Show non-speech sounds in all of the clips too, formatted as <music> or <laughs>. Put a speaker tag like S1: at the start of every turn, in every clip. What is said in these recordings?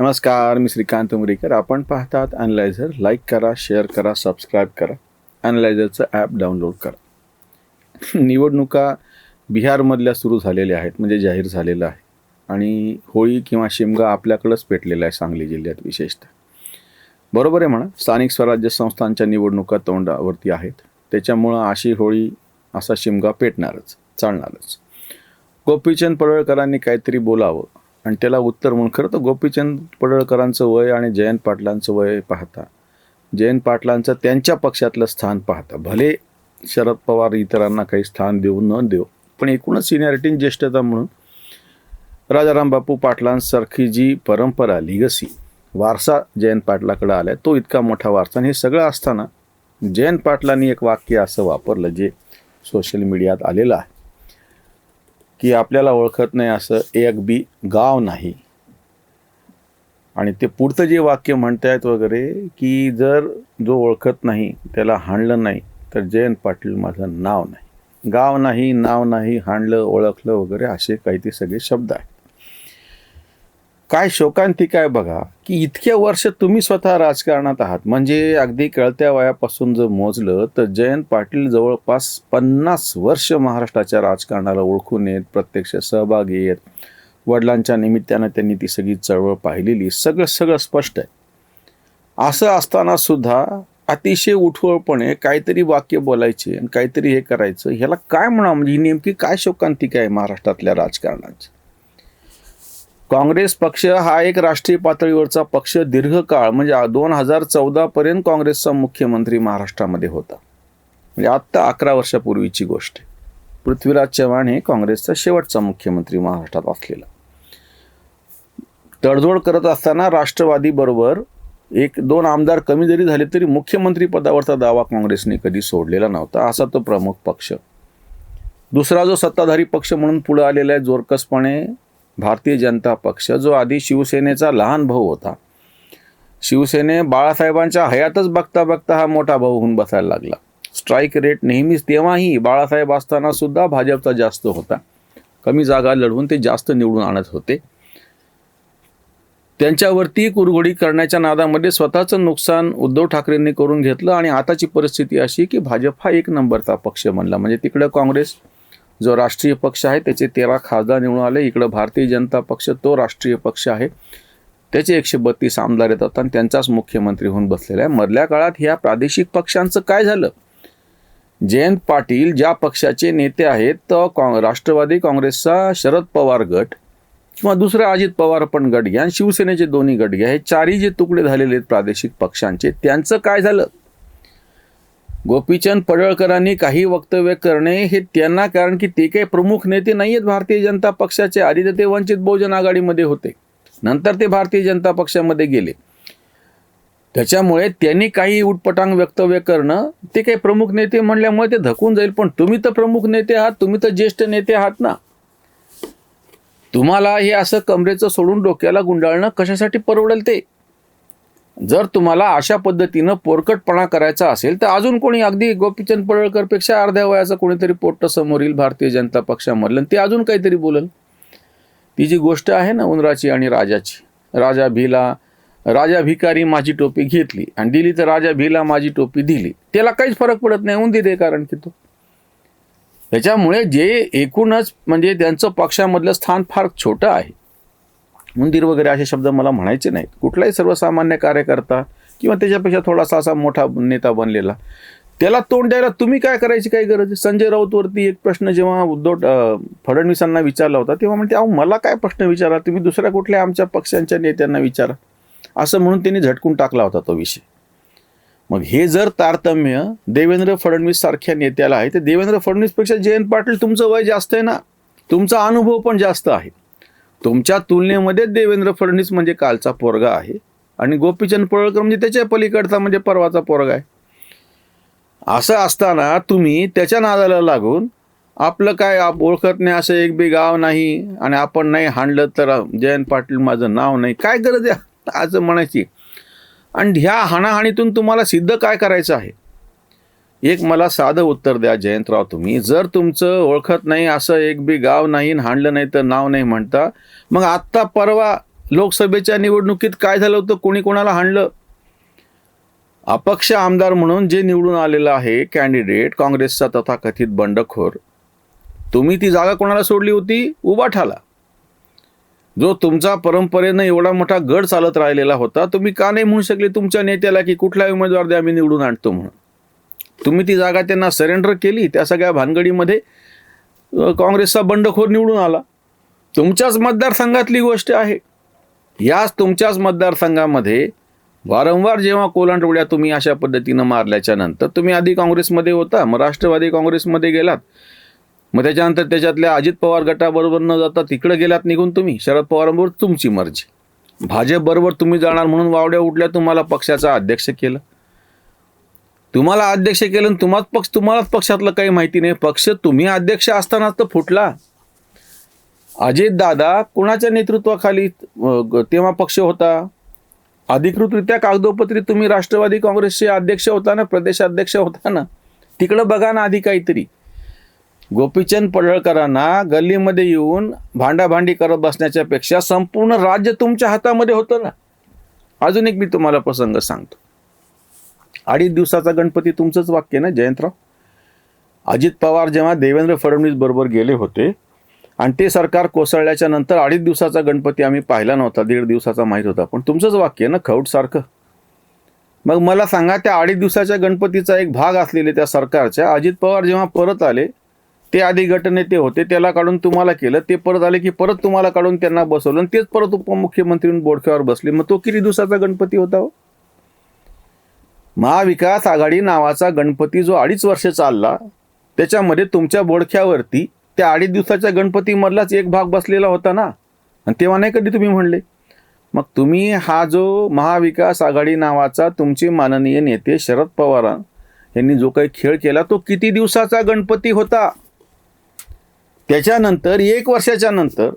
S1: नमस्कार मी श्रीकांत उमरीकर. आपण पाहतात अनलायझर लाईक करा शेअर करा सबस्क्राईब करा. अनलायझरचं ॲप डाउनलोड करा. <laughs> निवडणुका बिहारमधल्या सुरू झालेल्या आहेत म्हणजे जाहीर झालेलं आहे. आणि होळी किंवा शिमगा आपल्याकडंच पेटलेला आहे सांगली जिल्ह्यात विशेषतः. बरोबर आहे म्हणा स्थानिक स्वराज्य संस्थांच्या निवडणुका तोंडावरती आहेत. त्याच्यामुळं अशी होळी असा शिमगा पेटणारच चालणारच. गोपीचंद पडळकरांनी काहीतरी बोलावं आणि त्याला उत्तर म्हणून खरं तर गोपीचंद पडळकरांचं वय आणि जयंत पाटलांचं वय पाहता. जयंत पाटलांचं त्यांच्या पक्षातलं स्थान पाहता. भले शरद पवार इतरांना काही स्थान देऊ न देऊ पण एकूणच सिनियरिटी ज्येष्ठता म्हणून राजाराम बापू पाटलांसारखी जी परंपरा लिगसी वारसा जयंत पाटलाकडे आहे तो इतका मोठा वारसा आणि हे सगळं असताना जयंत पाटलांनी एक वाक्य असं वापरलं जे सोशल मीडियात आलेलं आहे. की आपल्याला ओळखत नाही असं एक बी गाव नाही. आणि ते पुढचं जे वाक्य म्हणतायत वगैरे की जर जो ओळखत नाही त्याला हाणलं नाही तर जयंत पाटील माझं नाव नाही. गाव नाही नाव नाही हाणलं ओळखलं वगैरे असे काही ते सगळे शब्द आहेत. काय शोकांतिका आहे बघा की इतक्या वर्ष तुम्ही स्वतः राजकारणात आहात. म्हणजे अगदी कळत्या वयापासून जर मोजलं तर जयंत पाटील जवळपास पन्नास वर्ष महाराष्ट्राच्या राजकारणाला ओळखून येत प्रत्यक्ष सहभागी येत. वडिलांच्या निमित्तानं त्यांनी ती सगळी चळवळ पाहिलेली. सगळं सगळं स्पष्ट आहे. असं असताना सुद्धा अतिशय उठवळपणे काहीतरी वाक्य बोलायचे आणि काहीतरी हे करायचं. ह्याला काय म्हणा म्हणजे ही नेमकी काय शोकांतिका आहे महाराष्ट्रातल्या राजकारणाची? काँग्रेस पक्ष हा एक राष्ट्रीय पातळीवरचा पक्ष दीर्घकाळ म्हणजे दोन हजार चौदापर्यंत काँग्रेसचा मुख्यमंत्री महाराष्ट्रामध्ये होता. म्हणजे आत्ता अकरा वर्षापूर्वीची गोष्ट आहे. पृथ्वीराज चव्हाण हे काँग्रेसचा शेवटचा मुख्यमंत्री महाराष्ट्रात असलेला. तडजोड करत असताना राष्ट्रवादी बरोबर एक दोन आमदार कमी जरी झाले तरी मुख्यमंत्री पदावरचा दावा काँग्रेसने कधी सोडलेला नव्हता असा तो प्रमुख पक्ष. दुसरा जो सत्ताधारी पक्ष म्हणून पुढे आलेला आहे जोरकसपणे भारतीय जनता पक्ष जो आधी शिवसेनेचा लहान भाऊ होता. शिवसेने बाळासाहेबांच्या हयातच बघता बघता हा मोठा भाऊ होऊन बसायला लागला. स्ट्राईक रेट नेहमीच तेव्हाही बाळासाहेब असताना सुद्धा भाजपचा जास्त होता. कमी जागा लढवून ते जास्त निवडून आणत होते. त्यांच्यावरती कुरघोडी करण्याच्या नादामध्ये स्वतःचं नुकसान उद्धव ठाकरेंनी करून घेतलं आणि आताची परिस्थिती अशी की भाजप हा एक नंबरचा पक्ष म्हणला म्हणजे तिकडं काँग्रेस जो राष्ट्रीय पक्ष आहे त्याचे तेरा खासदार निवडून आले. इकडं भारतीय जनता पक्ष तो राष्ट्रीय पक्ष आहे. त्याचे एकशे बत्तीस आमदार येतात आणि त्यांचाच मुख्यमंत्री होऊन बसलेला आहे. मधल्या काळात ह्या प्रादेशिक पक्षांचं काय झालं? जयंत पाटील ज्या पक्षाचे नेते आहेत तो काँ राष्ट्रवादी काँग्रेसचा शरद पवार गट किंवा दुसरा अजित पवार पण गट घ्या आणि शिवसेनेचे दोन्ही गट घ्या. हे चारही जे तुकडे झालेले आहेत प्रादेशिक पक्षांचे त्यांचं काय झालं? गोपीचंद पडळकरांनी काही वक्तव्य करणे हे त्यांना कारण की ते काही प्रमुख नेते नाही आहेत भारतीय जनता पक्षाचे. आधी तर ते वंचित बहुजन आघाडीमध्ये होते. नंतर ते भारतीय जनता पक्षामध्ये गेले. त्याच्यामुळे त्यांनी काही उटपटांग वक्तव्य करणं ते काही प्रमुख नेते म्हणल्यामुळे ते धकून जाईल. पण तुम्ही तर प्रमुख नेते आहात तुम्ही तर ज्येष्ठ नेते आहात ना. तुम्हाला हे असं कमरेचं सोडून डोक्याला गुंडाळणं कशासाठी परवडेल ते? जर तुम्हाला अशा पद्धतीनं पोरकटपणा करायचा असेल तर अजून कोणी अगदी गोपीचंद पडळकरपेक्षा अर्ध्या वयाचं कोणीतरी पोट्ट समोर येईल भारतीय जनता पक्षामधलं ते अजून काहीतरी बोलल. ती जी गोष्ट आहे ना उंदराची आणि राजाची राजा भिला राजा भिकारी माझी टोपी घेतली आणि दिली तर राजा भिला माझी टोपी दिली त्याला काहीच फरक पडत नाही उंदीर आहे कारण की तो. त्याच्यामुळे जे एकूणच म्हणजे त्यांचं पक्षामधलं स्थान फार छोटं आहे. उंदीर वगैरे असे शब्द मला म्हणायचे नाहीत. कुठलाही सर्वसामान्य कार्यकर्ता किंवा त्याच्यापेक्षा थोडासा असा मोठा नेता बनलेला त्याला तोंड द्यायला तुम्ही काय करायची काही गरज आहे? संजय राऊतवरती एक प्रश्न जेव्हा उद्धव फडणवीसांना विचारला होता तेव्हा म्हणते अहो मला काय प्रश्न विचारा? तुम्ही दुसऱ्या कुठल्या आमच्या पक्षांच्या नेत्यांना विचारा. असं म्हणून त्यांनी झटकून टाकला होता तो विषय. मग हे जर तारतम्य देवेंद्र फडणवीस सारख्या नेत्याला आहे तर देवेंद्र फडणवीसपेक्षा जयंत पाटील तुमचं वय जास्त आहे ना? तुमचा अनुभव पण जास्त आहे. तुमच्या तुलनेमध्ये देवेंद्र फडणवीस म्हणजे कालचा पोरगा आहे. आणि गोपीचंद पडळकर म्हणजे त्याच्या पलीकडचा म्हणजे परवाचा पोरगा आहे. असं असताना तुम्ही त्याच्या नादाला लागून आपलं काय आप ओळखत नाही असं एक बी गाव नाही आणि आपण नाही हाणलं तर जयंत पाटील माझं नाव नाही. काय गरज आहे? असं म्हणायची. आणि ह्या हाणाहाणीतून तुम्हाला सिद्ध काय करायचं आहे? एक मला साधं उत्तर द्या जयंतराव तुम्ही. जर तुमचं ओळखत नाही असं एक बी गाव नाही हाणलं नाही तर नाव नाही म्हणता मग आत्ता परवा लोकसभेच्या निवडणुकीत काय झालं होतं? कोणी कोणाला हाणलं? अपक्ष आमदार म्हणून जे निवडून आलेलं आहे कॅन्डिडेट काँग्रेसचा तथाकथित बंडखोर तुम्ही ती जागा कोणाला सोडली होती? उबाठाला जो तुमचा परंपरेनं एवढा मोठा गड चालत राहिलेला होता तुम्ही का नाही म्हणू शकले तुमच्या नेत्याला की कुठला उमेदवार द्या आम्ही निवडून आणतो म्हणून? तुम्ही ती जागा त्यांना सरेंडर केली त्या सगळ्या भानगडीमध्ये काँग्रेसचा बंडखोर निवडून आला. तुमच्याच मतदारसंघातली गोष्ट आहे. याच तुमच्याच मतदारसंघामध्ये वारंवार जेव्हा कोलांडवड्या तुम्ही अशा पद्धतीनं मारल्याच्या नंतर तुम्ही आधी काँग्रेसमध्ये होता मग राष्ट्रवादी काँग्रेसमध्ये गेलात. मग त्याच्यानंतर त्याच्यातल्या अजित पवार गटाबरोबर न जाता तिकडे गेलात निघून तुम्ही. शरद पवारांबरोबर तुमची मर्जी. भाजपबरोबर तुम्ही जाणार म्हणून वावड्या उठल्या तुम्हाला पक्षाचा अध्यक्ष केलं. तुम्हाला अध्यक्ष केलं तुम्हाच पक्ष तुम्हालाच पक्षातलं काही माहिती नाही. पक्ष तुम्ही अध्यक्ष असतानाच तर फुटला. अजित दादा कुणाच्या नेतृत्वाखाली ग- तेव्हा पक्ष होता? अधिकृतरित्या कागदोपत्री तुम्ही राष्ट्रवादी काँग्रेसचे अध्यक्ष होता ना प्रदेशाध्यक्ष होता ना? तिकडं बघा ना आधी काहीतरी. गोपीचंद पडळकरांना गल्लीमध्ये येऊन भांडाभांडी करत बसण्याच्या पेक्षा संपूर्ण राज्य तुमच्या हातामध्ये होतं ना. अजून एक मी तुम्हाला प्रसंग सांगतो. अडीच दिवसाचा गणपती तुमचंच वाक्य ना जयंतराव? अजित पवार जेव्हा देवेंद्र फडणवीस बरोबर गेले होते आणि ते सरकार कोसळल्याच्या नंतर अडीच दिवसाचा गणपती आम्ही पाहिला नव्हता दीड दिवसाचा माहीत होता. पण तुमचंच वाक्य आहे ना खौटसारखं मग मला सांगा त्या अडीच दिवसाच्या गणपतीचा एक भाग असलेले त्या सरकारच्या अजित पवार जेव्हा परत आले ते आधी गटनेते होते त्याला काढून तुम्हाला केलं ते परत आले की परत तुम्हाला काढून त्यांना बसवलं आणि तेच परत उपमुख्यमंत्री म्हणून बोडक्यावर बसले. मग तो किती दिवसाचा गणपती होता हो? महाविकास आघाडी नावाचा गणपती जो अडीच वर्ष चालला त्याच्यामध्ये तुमच्या बोडख्यावरती त्या अडीच दिवसाच्या गणपतीमधलाच एक भाग बसलेला होता ना? आणि तेव्हा नाही कधी तुम्ही म्हणले? मग तुम्ही हा जो महाविकास आघाडी नावाचा तुमचे माननीय नेते शरद पवार यांनी जो काही खेळ केला तो किती दिवसाचा गणपती होता? त्याच्यानंतर एक वर्षाच्या नंतर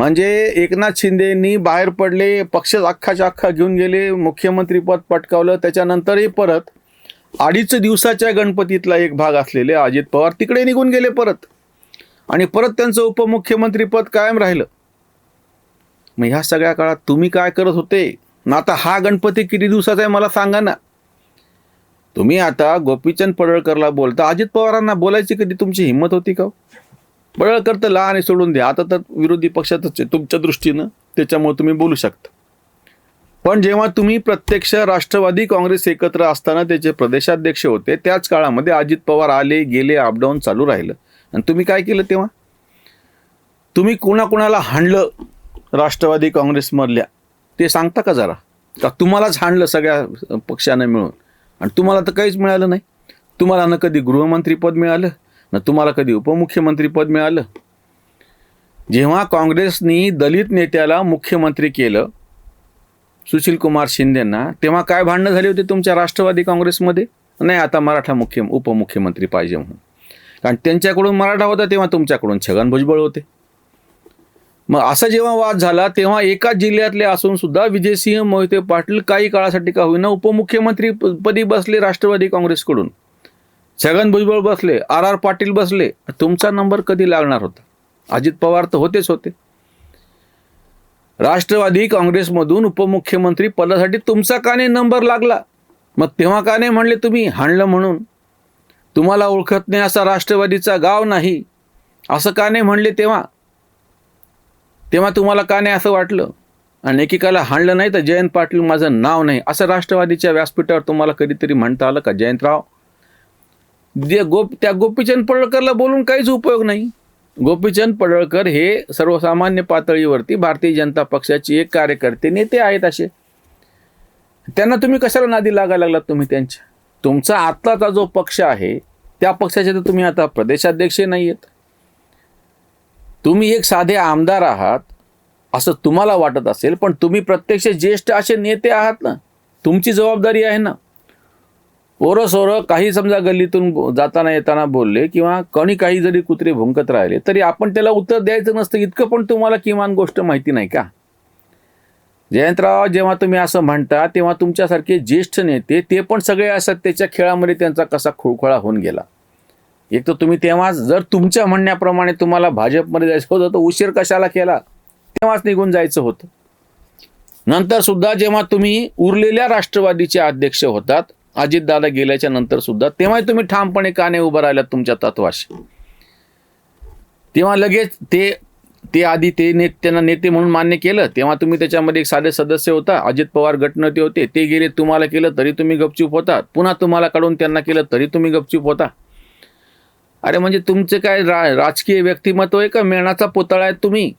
S1: म्हणजे एकनाथ शिंदेनी बाहेर पडले पक्ष अख्खाच्या अख्खा घेऊन गेले मुख्यमंत्रीपद पटकावलं त्याच्यानंतरही परत अडीच दिवसाच्या गणपतीतला एक भाग असलेले अजित पवार तिकडे निघून गेले परत. आणि परत त्यांचं उपमुख्यमंत्रीपद कायम राहिलं. मग ह्या सगळ्या काळात तुम्ही काय करत होते? ना आता हा गणपती किती दिवसाचा आहे मला सांगा ना. तुम्ही आता गोपीचंद पडळकरला बोलता अजित पवारांना बोलायची कधी तुमची हिंमत होती का हो? बळ करतं लहान आहे सोडून द्या. आता तर विरोधी पक्षातच आहे तुमच्या दृष्टीनं त्याच्यामुळे तुम्ही बोलू शकता. पण जेव्हा तुम्ही प्रत्यक्ष राष्ट्रवादी काँग्रेस एकत्र असताना त्याचे प्रदेशाध्यक्ष होते त्याच काळामध्ये अजित पवार आले गेले अपडाऊन चालू राहिलं. आणि तुम्ही काय केलं तेव्हा? तुम्ही कुणाकुणाला हाणलं राष्ट्रवादी काँग्रेसमधल्या? ते सांगता का जरा? का तुम्हालाच हाणलं सगळ्या पक्षानं मिळून? आणि तुम्हाला तर काहीच मिळालं नाही. तुम्हाला ना कधी गृहमंत्रीपद मिळालं? ना तुम्हाला कधी उपमुख्यमंत्रीपद मिळालं? जेव्हा काँग्रेसनी दलित नेत्याला मुख्यमंत्री केलं सुशील कुमार शिंदेंना तेव्हा काय भांडणं झाली होती तुमच्या राष्ट्रवादी काँग्रेसमध्ये? नाही आता मराठा मुख्य उपमुख्यमंत्री पाहिजे म्हणून. कारण त्यांच्याकडून मराठा होता तेव्हा तुमच्याकडून छगन भुजबळ होते. मग असा जेव्हा वाद झाला तेव्हा एकाच जिल्ह्यातले असून सुद्धा विजयसिंह मोहिते पाटील काही काळासाठी का होईना उपमुख्यमंत्री पदी बसले राष्ट्रवादी काँग्रेसकडून. छगन भुजबळ बसले आर आर पाटील बसले तुमचा नंबर कधी लागणार होता? अजित पवार तर होतेच होते. राष्ट्रवादी काँग्रेसमधून उपमुख्यमंत्री पदासाठी तुमचा का नाही नंबर लागला. मग तेव्हा का नाही म्हणले तुम्ही हाणलं म्हणून. तुम्हाला ओळखत नाही असा राष्ट्रवादीचा गाव नाही. असं का नाही म्हणले तेव्हा. तेव्हा तुम्हाला का नाही असं वाटलं? आणि एकेकाला हाणलं नाही तर जयंत पाटील माझं नाव नाही. असं राष्ट्रवादीच्या व्यासपीठावर तुम्हाला कधीतरी म्हणता आलं का जयंतराव? जे गोप त्या गोपीचंद पडळकरला बोलून काहीच उपयोग नाही. गोपीचंद पडळकर हे सर्वसामान्य पातळीवरती भारतीय जनता पक्षाचे एक कार्यकर्ते नेते आहेत असे. त्यांना तुम्ही कशाला नादी लागायला लागलात तुम्ही त्यांच्या? तुमचा आत्ताचा जो पक्ष आहे त्या पक्षाचे तर तुम्ही आता प्रदेशाध्यक्ष नाही आहेत तुम्ही एक साधे आमदार आहात असं तुम्हाला वाटत असेल पण तुम्ही प्रत्यक्ष ज्येष्ठ असे नेते आहात ना. तुमची जबाबदारी आहे ना. ओरं काही समजा गल्लीतून जाताना येताना बोलले किंवा कोणी काही जरी कुत्रे भुंकत राहिले तरी आपण त्याला उत्तर द्यायचं नसतं. इतकं पण तुम्हाला किमान गोष्ट माहिती नाही का? जयंतराव जेव्हा तुम्ही असं म्हणता तेव्हा तुमच्यासारखे ज्येष्ठ नेते ते पण सगळे असतात. त्याच्या खेळामध्ये त्यांचा कसा खुळखुळा होऊन गेला. एक तर तुम्ही तेव्हाच जर तुमच्या म्हणण्याप्रमाणे तुम्हाला भाजपमध्ये जायचं होतं तर उशीर कशाला केला? तेव्हाच निघून जायचं होतं. नंतर सुद्धा जेव्हा तुम्ही उरलेल्या राष्ट्रवादीचे अध्यक्ष होतात अजितदादा गेल्याच्यानंतर सुद्धा तेव्हा तुम्ही ठामपणे का नाही उभं राहिलात तुमच्या तत्वाशी. तेव्हा लगेच ते ते आधी ते ने त्यांना नेते म्हणून मान्य केलं तेव्हा तुम्ही त्याच्यामध्ये एक साधे सदस्य होता अजित पवार गटनेते होते ते गेले तुम्हाला केलं तरी तुम्ही गपचूप होता पुन्हा तुम्हाला काढून त्यांना केलं तरी तुम्ही गपचूप होता. अरे म्हणजे तुमचे काय रा राजकीय व्यक्तिमत्व आहे का? मेणाचा पुतळा आहे तुम्ही.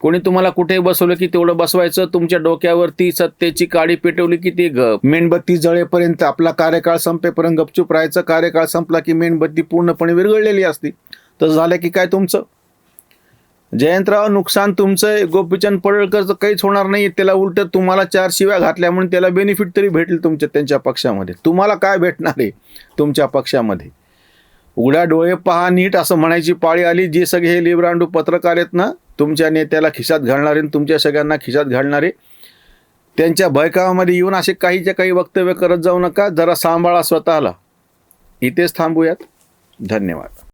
S1: कोणी तुम्हाला कुठे बसवलं की तेवढं बसवायचं तुमच्या डोक्यावरती सत्तेची काडी पेटवली की ती ग मेणबत्ती जळेपर्यंत आपला कार्यकाळ संपेपर्यंत गपचूप राहायचं. कार्यकाळ संपला की मेणबत्ती पूर्णपणे विरघळलेली असती. तसं झालं की काय तुमचं? जयंतराव नुकसान तुमचं गोपीचंद पडळकरचं काहीच होणार नाही. त्याला उलट तुम्हाला चार शिव्या घातल्या म्हणून त्याला बेनिफिट तरी भेटेल तुमच्या त्यांच्या पक्षामध्ये. तुम्हाला काय भेटणार आहे तुमच्या पक्षामध्ये? उघड्या डोळे पहा नीट असं म्हणायची पाळी आली. जे सगळे हे लिब्रांडू पत्रकार आहेत ना तुमच्या नेत्याला खिशात घालणारे आणि तुमच्या सगळ्यांना खिशात घालणारे त्यांच्या भयकावामध्ये येऊन असे काहीच्या काही वक्तव्य करत जाऊ नका. जरा सांभाळा स्वतःला. इथेच थांबूयात. धन्यवाद.